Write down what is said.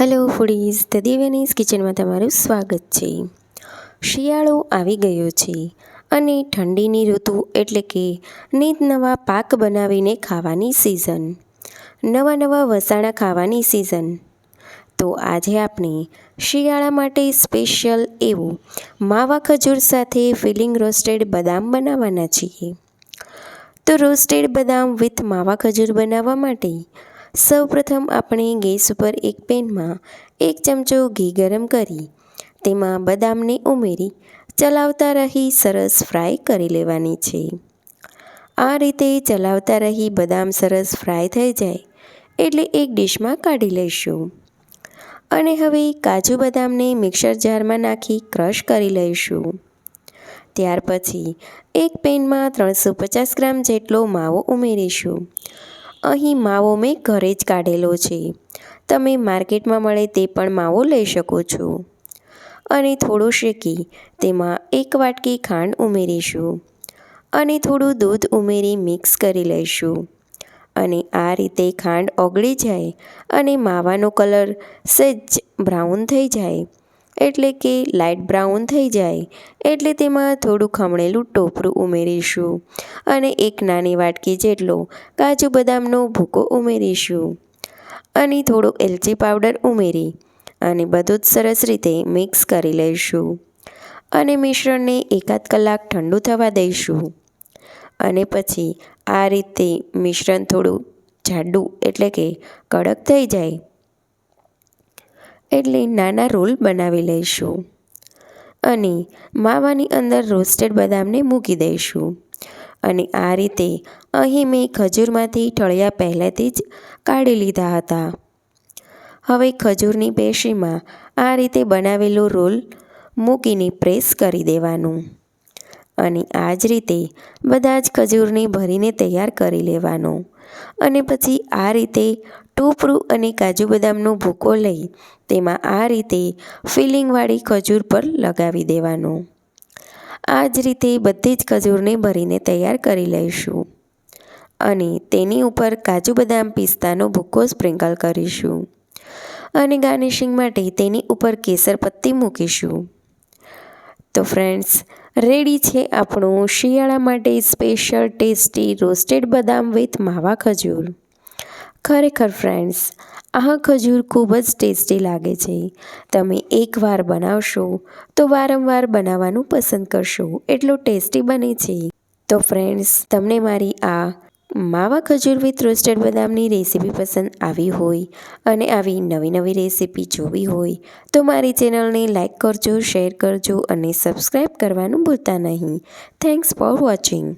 Hello foodies the કિચનમાં તમારું સ્વાગત છે. શિયાળો આવી ગયો છે અને ઠંડીની ઋતુ એટલે કે નીત નવા પાક બનાવીને ખાવાની સિઝન નવા નવા વસાણા ખાવાની સિઝન તો આજે આપણે શિયાળા માટે સ્પેશિયલ એવું માવા ખજૂર સાથે ફિલિંગ રોસ્ટેડ બદામ બનાવવાના છીએ. તો રોસ્ટેડ બદામ વિથ માવા ખજૂર બનાવવા માટે સૌપ્રથમ આપણે ગેસ ઉપર એક પેનમાં એક ચમચો ઘી ગરમ કરી, તેમાં બદામને ઉમેરી, ચલાવતા રહી સરસ ફ્રાય કરી લેવાની છે. આ રીતે ચલાવતા રહી બદામ સરસ ફ્રાય થઈ જાય, એટલે એક ડીશમાં કાઢી લઈશું. અને હવે કાજુ બદામને મિક્સર જારમાં નાખી ક્રશ કરી લઈશું. ત્યાર પછી એક પેનમાં ત્રણસો પચાસ ગ્રામ જેટલો માવો ઉમેરીશું. અહીં માવો મેં ઘરે જ કાઢેલો છે. તમે માર્કેટમાં મળે તે પણ માવો લઈ શકો છો. અને થોડું શેકી, તેમાં એક વાટકી ખાંડ ઉમેરીશું. અને થોડું દૂધ ઉમેરી મિક્સ કરી લઈશું. અને આ રીતે ખાંડ ઓગળી જાય અને માવાનો કલર સહેજ બ્રાઉન થઈ જાય. એટલે કે લાઇટ બ્રાઉન થઈ જાય, એટલે તેમાં થોડું ખમણેલું ટોપરું ઉમેરીશું અને એક નાની વાટકી જેટલો કાજુ બદામનો ભૂકો ઉમેરીશું અને થોડો એલચી પાવડર ઉમેરી અને બધું જ સરસ રીતે મિક્સ કરી લઈશું અને મિશ્રણને એકાદ કલાક ઠંડુ થવા દઈશું અને પછી આ રીતે મિશ્રણ થોડું જાડું એટલે કે કડક થઈ જાય એટલે નાના રોલ બનાવી લઈશું. અને માવાની અંદર રોસ્ટેડ બદામને મૂકી દઈશું. અને આ રીતે અહીં મેં ખજૂરમાંથી ઠળિયા પહેલેથી જ કાઢી લીધા હતા. હવે ખજૂરની પેશીમાં આ રીતે બનાવેલો રોલ મૂકીને પ્રેસ કરી દેવાનું. અને આ જ રીતે બધા જ ખજૂરને ભરીને તૈયાર કરી લેવાનું. અને પછી આ રીતે ટોપરું અને કાજુ બદામનો ભૂકો લઈ તેમાં આ રીતે ફિલિંગવાળી ખજૂર પર લગાવી દેવાનો. આ જ રીતે બધી જ ખજૂરને ભરીને તૈયાર કરી લઈશું. અને તેની ઉપર કાજુ બદામ પિસ્તાનો ભૂકો સ્પ્રિંકલ કરીશું. અને ગાર્નિશિંગ માટે તેની ઉપર કેસર પત્તી મૂકીશું. તો ફ્રેન્ડ્સ, રેડી છે આપણું શિયાળા માટે સ્પેશિયલ ટેસ્ટી રોસ્ટેડ બદામ વિથ માવા ખજૂર. ખરેખર ફ્રેન્ડ્સ આ ખજૂર ખૂબ જ ટેસ્ટી લાગે છે. તમે એકવાર બનાવશો, તો વારંવાર બનાવવાનું પસંદ કરશો, એટલો ટેસ્ટી બને છે. તો ફ્રેન્ડ્સ તમને મારી આ માવા ખજૂર વિથ રોસ્ટેડ બદામની રેસીપી પસંદ આવી હોય અને આવી નવી નવી રેસીપી જોવી હોય, તો મારી ચેનલને લાઇક કરજો શેર કરજો અને સબસ્ક્રાઈબ કરવાનું ભૂલતા નહીં. Thanks for watching